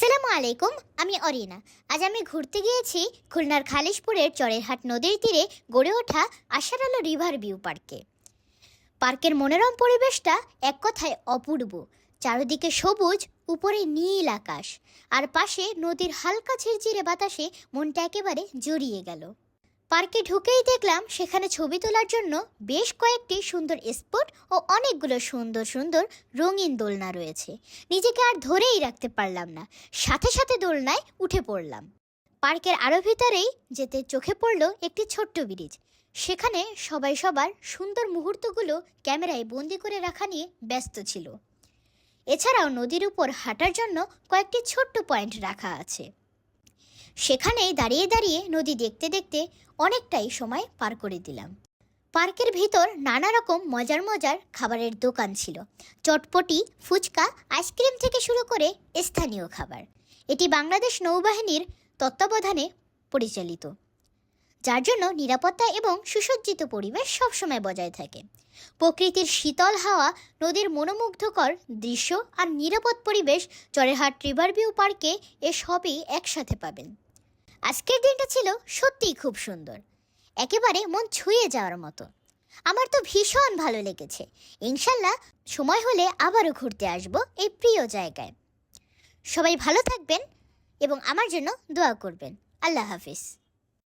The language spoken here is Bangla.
আসসালামু আলাইকুম, আমি অরিনা। আজ আমি ঘুরতে গিয়েছি খুলনার খালিশপুরের চরেরহাট নদীর তীরে গড়ে ওঠা আশার আলো রিভার ভিউ পার্কে। পার্কের মনোরম পরিবেশটা এক কথায় অপূর্ব। চারিদিকে সবুজ, উপরে নীল আকাশ। আর পাশে নদীর হালকা ঝিরঝিরে বাতাসে মনটা একেবারে জড়িয়ে গেল। পার্কে ঢুকেই দেখলাম সেখানে ছবি তোলার জন্য বেশ কয়েকটি সুন্দর স্পট ও অনেকগুলো সুন্দর সুন্দর রঙিন দোলনা রয়েছে। নিজেকে আর ধরেই রাখতে পারলাম না। সাথে সাথে দোলনায় উঠে পড়লাম। পার্কের আরও ভিতরেই যেতে চোখে পড়ল একটি ছোট্ট ব্রিজ। সেখানে সবাই সবার সুন্দর মুহূর্তগুলো ক্যামেরায় বন্দি করে রাখা নিয়ে ব্যস্ত ছিল। এছাড়াও নদীর উপর হাঁটার জন্য কয়েকটি ছোট্ট পয়েন্ট রাখা আছে। সেখানেই দাঁড়িয়ে দাঁড়িয়ে নদী দেখতে দেখতে অনেকটাই সময় পার করে দিলাম। পার্কের ভিতর নানা রকম মজার মজার খাবারের দোকান ছিল। চটপটি, ফুচকা, আইসক্রিম থেকে শুরু করে স্থানীয় খাবার। এটি বাংলাদেশ নৌবাহিনীর তত্ত্বাবধানে পরিচালিত। যার জন্য নিরাপত্তা এবং সুসজ্জিত পরিবেশ সবসময় বজায় থাকে। প্রকৃতির শীতল হাওয়া নদীর মনোমুগ্ধকর দৃশ্য আর নিরাপদ পরিবেশ চরেরহাট রিভার ভিউ পার্কে এ সবই একসাথে পাবেন। আজকের দিনটা ছিল সত্যিই খুব সুন্দর। একেবারে মন ছুঁয়ে যাওয়ার মতো। আমার তো ভীষণ ভালো লেগেছে। ইনশাল্লাহ সময় হলে আবারও ঘুরতে আসব এই প্রিয় জায়গায়। সবাই ভালো থাকবেন এবং আমার জন্য দোয়া করবেন। আল্লাহ হাফিজ।